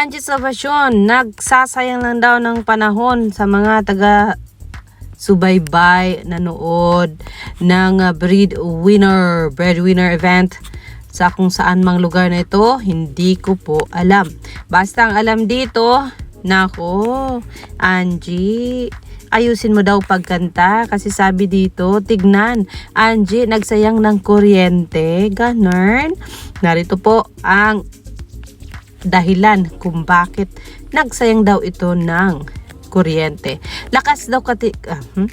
Angie Salvacion, nagsasayang lang daw ng panahon sa mga taga subaybay, nanood ng uh, breadwinner, breadwinner event sa kung saan mang lugar na ito, hindi ko po alam. Basta ang alam dito, nako, Angie, ayusin mo daw pagkanta kasi sabi dito, tignan, Angie, nagsayang ng kuryente, ganun. Narito po ang dahilan kung bakit nagsayang daw ito ng kuryente. Lakas daw kati... ah, hmm?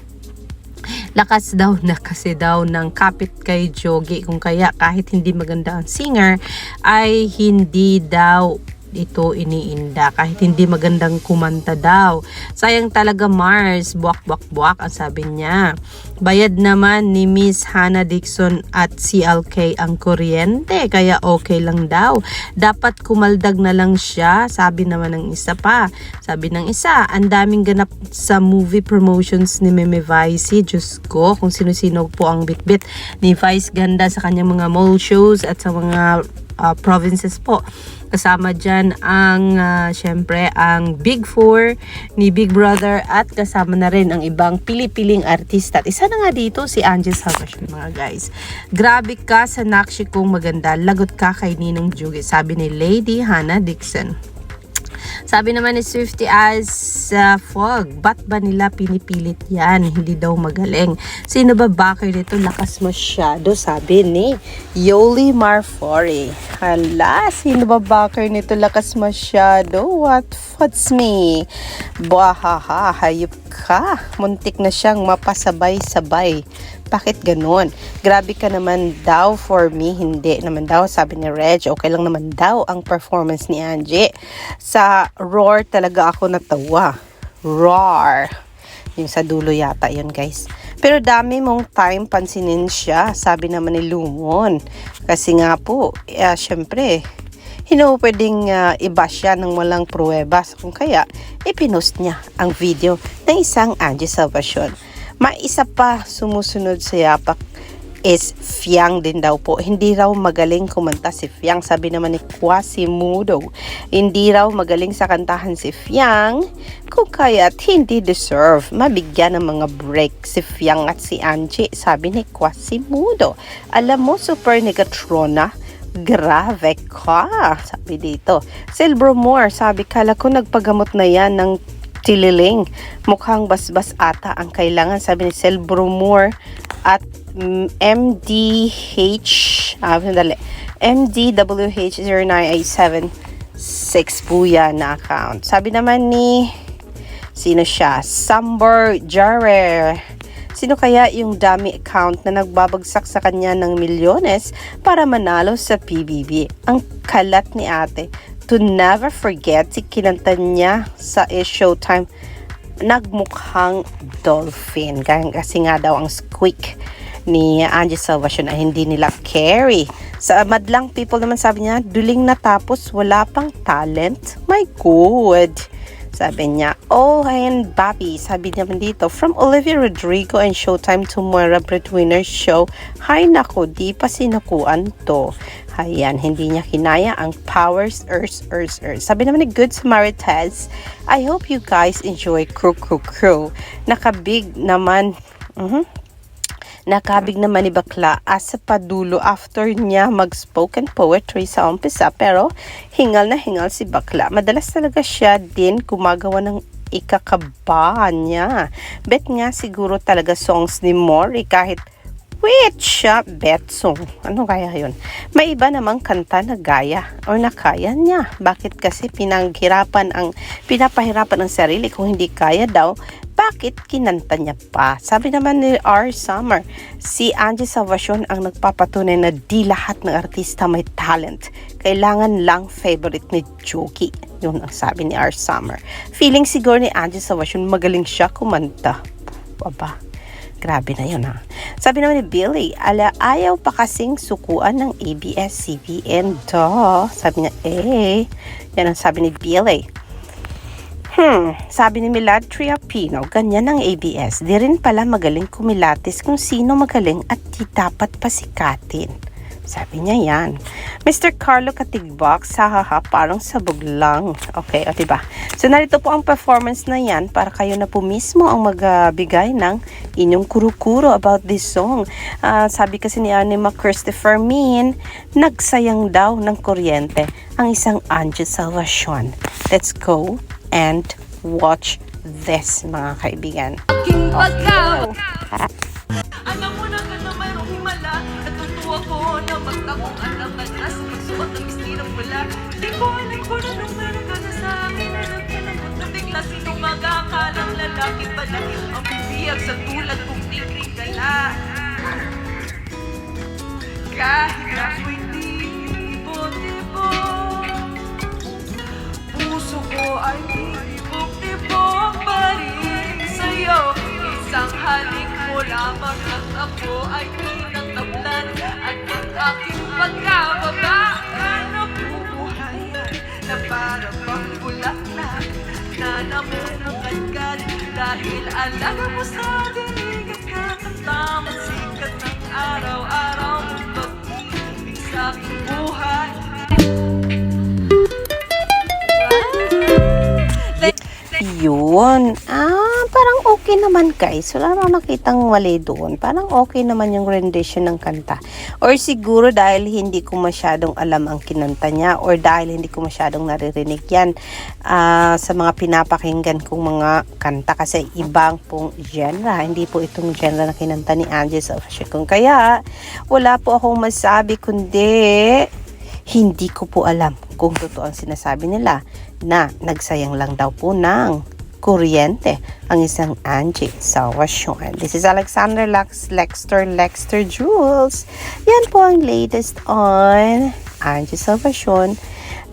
Lakas daw na kasi daw ng kapit kay Jogi kung kaya kahit hindi maganda ang singer ay hindi daw ito iniinda kahit hindi magandang kumanta daw. Sayang talaga Mars, buwak buwak buwak ang sabi niya. Bayad naman ni Miss Hannah Dixon at CLK ang kuryente kaya okay lang daw. Dapat kumaldag na lang siya, sabi naman ng isa pa. Sabi ng isa, ang daming ganap sa movie promotions ni Meme Vice. Diyos ko, kung sino-sino po ang bitbit ni Vice ganda sa kanyang mga mall shows at sa mga uh, provinces po. Kasama dyan ang, uh, syempre, ang Big Four ni Big Brother at kasama na rin ang ibang pili-piling artista. At isa na nga dito si Angel Salvation, mga guys. Grabe ka sa nakshi kong maganda, lagot ka kay Ninong Jugi, sabi ni Lady Hannah Dixon. Sabi naman ni Swifty as uh, Fog, ba't ba nila pinipilit yan? Hindi daw magaling. Sino ba backer nito? Lakas masyado, sabi ni Yoli Marfori. Hala, sino ba backer nito? Lakas masyado. What futs me? Bahaha, hayop ka. Muntik na siyang mapasabay-sabay. Bakit ganun? Grabe ka naman daw for me. Hindi naman daw, sabi ni Reg. Okay lang naman daw ang performance ni Angie. Sa roar talaga ako natawa. Roar. Yung sa dulo yata yun guys. Pero dami mong time pansinin siya. Sabi naman ni Lumon. Kasi nga po, uh, syempre, hindi pwedeng uh, iba siya ng walang pruwebas. Kung kaya, ipinost niya ang video ng isang Angie Salvacion. Maisa pa sumusunod sa yapak is Fiang din daw po. Hindi raw magaling kumanta si Fiang. Sabi naman ni Quasimodo, hindi raw magaling sa kantahan si Fiang kung kaya't hindi deserve mabigyan ng mga break si Fiang at si Angie. Sabi ni Quasimodo. Alam mo, Super Negatrona, Grave ka, sabi dito. Silvermore, sabi kala ko nagpagamot na yan ng tililing. Mukhang basbas ata ang kailangan, sabi ni Silvermore at mm, MDH, ah, sandali, MDWH09876 po yan na account. Sabi naman ni, sino siya? Samber Jarer. Sino kaya yung dummy account na nagbabagsak sa kanya ng milyones para manalo sa PBB? Ang kalat ni ate. To never forget, si kinanta niya sa Is Showtime nagmukhang dolphin. Kasi nga daw ang squeak ni Angie Salvacion ay hindi nila carry. Sa madlang people naman sabi niya, duling natapos, wala pang talent. My God! Sabi niya, oh, and Bobby, sabi niya dito, from Olivia Rodrigo and Showtime to Moira Breadwinner Show, hay nako, di pa sinakuan to. Ayan, hindi niya kinaya ang powers, earth, earth, earth. Sabi naman ni Good Samaritans, I hope you guys enjoy Crew Crew Crew. Nakabig naman, uh Nakabig naman ni Bakla as sa padulo after niya mag-spoken poetry sa umpisa pero hingal na hingal si Bakla. Madalas talaga siya din gumagawa ng ikakaba niya. Bet nga siguro talaga songs ni Mori kahit Wait siya, bet song. Ano kaya yun? May iba namang kanta na gaya or nakaya niya. Bakit kasi pinanghirapan ang, pinapahirapan ang sarili kung hindi kaya daw, bakit kinanta niya pa? Sabi naman ni R. Summer, si Angie Salvacion ang nagpapatunay na di lahat ng artista may talent. Kailangan lang favorite ni Joki. Yun ang sabi ni R. Summer. Feeling siguro ni Angie Salvacion magaling siya kumanta. Aba, Grabe na yun ha. Sabi naman ni Billy, ala ayaw pa kasing sukuan ng ABS-CBN to. Sabi niya, eh. Yan ang sabi ni Billy. Hmm, sabi ni Milad Triapino, ganyan ang ABS. Di rin pala magaling kumilatis kung sino magaling at di dapat pasikatin. Sabi niya yan. Mr. Carlo Katigbak, hahaha, parang sabog lang. Okay, o diba? So, narito po ang performance na yan para kayo na po mismo ang magbigay ng inyong kuro-kuro about this song. Ah, sabi kasi ni Anima Christopher Min, nagsayang daw ng kuryente ang isang Anjo Salvacion. Let's go and watch this, mga kaibigan. aking pagkaw Alam mo na ka na mayroong himala. Natutuwa ko na basta kung alam ka na Sa pagsuot ng istirang pula Di ko alam ko na nung meron ka na sa akin. Alam ka na na bigla Sino magkakalang lalaki pala. Ang bibiyag sa tulad kong tingling gala Kahit ako'y Puso ko ay tibok-tibok pa rin sa'yo. Isang halik mo lamang at ako ay tinatablan At ang aking pagkababa ay nabubuhayan Na para bang bulaklak na namunang agad Dahil alaga mo sa dilig at katamtamang sikat ng araw-araw Yun. Ah, parang okay naman guys. Wala naman nakitang mali doon. Parang okay naman yung rendition ng kanta. Or siguro dahil hindi ko masyadong alam ang kinanta niya or dahil hindi ko masyadong naririnig yan ah, sa mga pinapakinggan kong mga kanta kasi ibang pong genre. Hindi po itong genre na kinanta ni of Kung kaya, wala po akong masabi kundi hindi ko po alam kung totoo ang sinasabi nila na nagsayang lang daw po ng kuryente ang isang Angie Salvacion. This is Alexander Lex Lexter Lexter Jules. Yan po ang latest on Angie Salvacion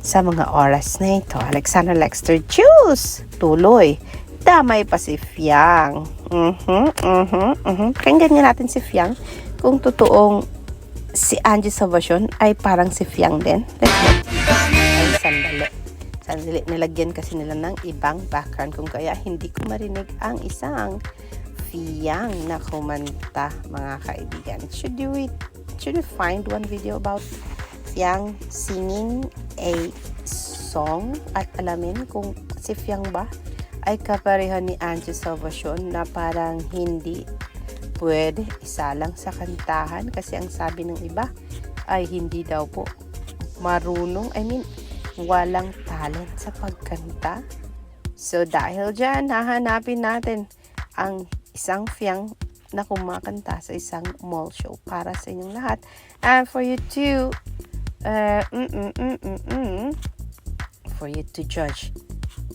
sa mga oras na ito. Alexander Lexter Jules. Tuloy. Damay pa si Fiang. Mhm, mhm, mhm. Pakinggan nga natin si Fiang kung totoong si Angie Salvacion ay parang si Fiang din. Let's go. Ay, sandali. Sandali, nilagyan kasi nila ng ibang background kung kaya hindi ko marinig ang isang Fiang na kumanta, mga kaibigan. Should you, should you find one video about Fiang singing a song at alamin kung si Fiang ba ay kapareho ni Angie Salvacion na parang hindi pwede isalang sa kantahan kasi ang sabi ng iba ay hindi daw po marunong, I mean, walang talent sa pagkanta. So dahil dyan, hahanapin natin ang isang fiyang na kumakanta sa isang mall show para sa inyong lahat. And for you to, uh, mm, mm, mm, mm, mm, for you to judge,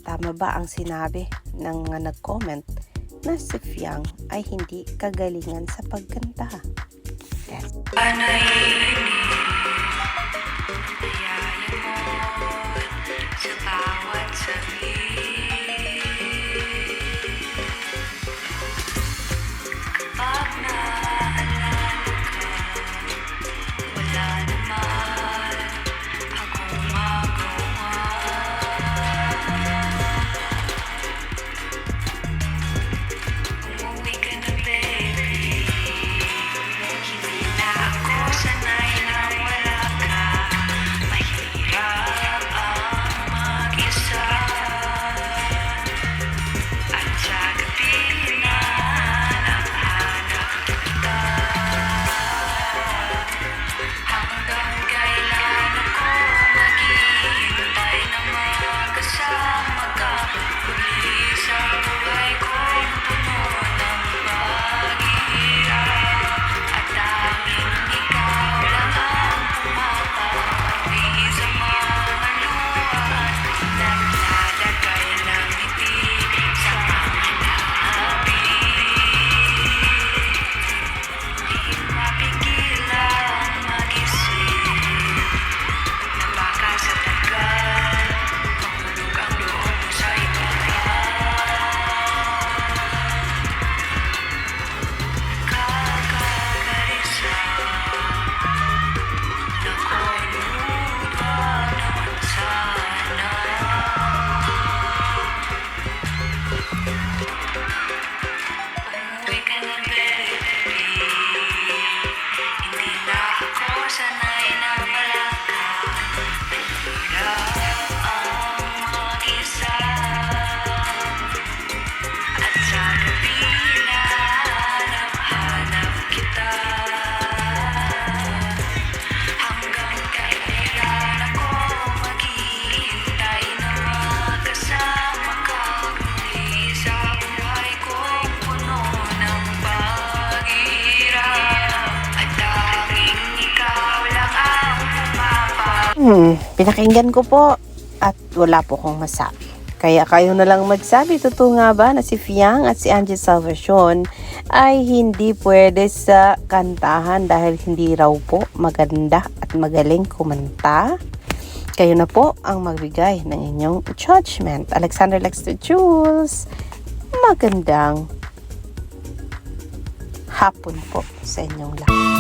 tama ba ang sinabi ng mga nag-comment na si Fiang ay hindi kagalingan sa pagkanta? Yes. Sa bawat sabi Hmm, pinakinggan ko po at wala po akong masabi. Kaya kayo na lang magsabi, totoo nga ba na si Fiang at si Angie Salvacion ay hindi pwede sa kantahan dahil hindi raw po maganda at magaling kumanta? Kayo na po ang magbigay ng inyong judgment. Alexander Lexter Jules, magandang hapon po sa inyong lahat.